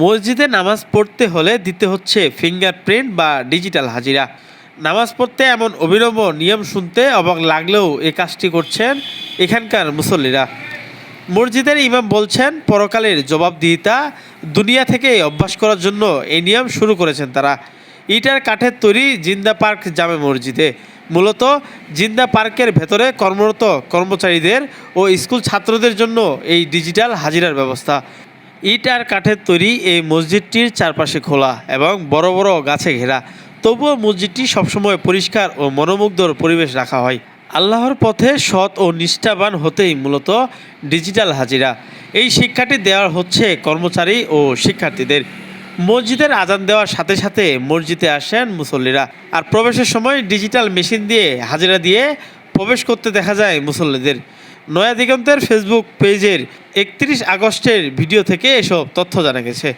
মসজিদে নামাজ পড়তে হলে দিতে হচ্ছে ফিঙ্গারপ্রিন্ট বা ডিজিটাল হাজিরা। নামাজ পড়তে এমন অভিনব নিয়ম শুনতে অবাক লাগলেও এই কাজটি করছেন এখানকার মুসল্লিরা। মসজিদের ইমাম বলছেন, পরকালের জবাবদিহিতা দুনিয়া থেকে অভ্যাস করার জন্য এই নিয়ম শুরু করেছেন তারা। ইটার কাঠের তৈরি জিন্দা পার্ক জামে মসজিদে। মূলত জিন্দা পার্কের ভেতরে কর্মরত কর্মচারীদের ও স্কুল ছাত্রদের জন্য এই ডিজিটাল হাজিরার ব্যবস্থা। ইট আর কাঠের তৈরি এই মসজিদটির চারপাশে খোলা এবং বড় বড় গাছে ঘেরা। তবুও মসজিদটি সবসময় পরিষ্কার ও মনোমুগ্ধর পরিবেশ রাখা হয়। আল্লাহর পথে সৎ ও নিষ্ঠাবান হতেই মূলত ডিজিটাল হাজিরা। এই শিক্ষাটি দেওয়া হচ্ছে কর্মচারী ও শিক্ষার্থীদের। মসজিদের আজান দেওয়ার সাথে সাথে মসজিদে আসেন মুসল্লিরা। আর প্রবেশের সময় ডিজিটাল মেশিন দিয়ে হাজিরা দিয়ে প্রবেশ করতে দেখা যায় মুসল্লিদের। নয়া দিগন্তের ফেসবুক পেজের একত্রিশ আগস্টের ভিডিও থেকে এসব তথ্য জানা গেছে।